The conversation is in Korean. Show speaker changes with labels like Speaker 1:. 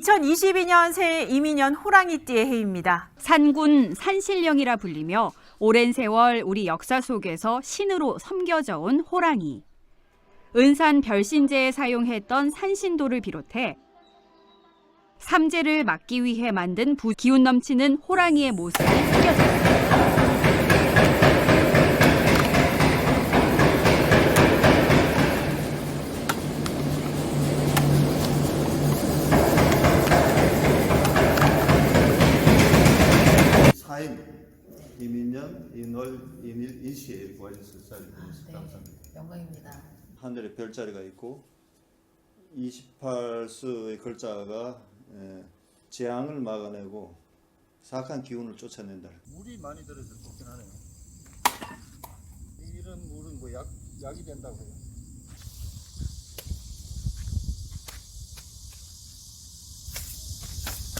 Speaker 1: 2022년 새해 이민년 호랑이띠의 해입니다.
Speaker 2: 산군 산신령이라 불리며 오랜 세월 우리 역사 속에서 신으로 섬겨져 온 호랑이. 은산 별신제에 사용했던 산신도를 비롯해 삼재를 막기 위해 만든 부 기운 넘치는 호랑이의 모습이 새겨졌습니다.
Speaker 3: 이민년 인월 인일 인시에 이렇게 와주셔서 자리 주셔서
Speaker 4: 네,
Speaker 3: 감사합니다.
Speaker 4: 영광입니다.
Speaker 3: 하늘에 별자리가 있고 28수의 글자가 에, 재앙을 막아내고 사악한 기운을 쫓아낸다. 물이 많이 들어서 좋긴 하네요. 이런 물은 뭐 약, 약이 된다고요.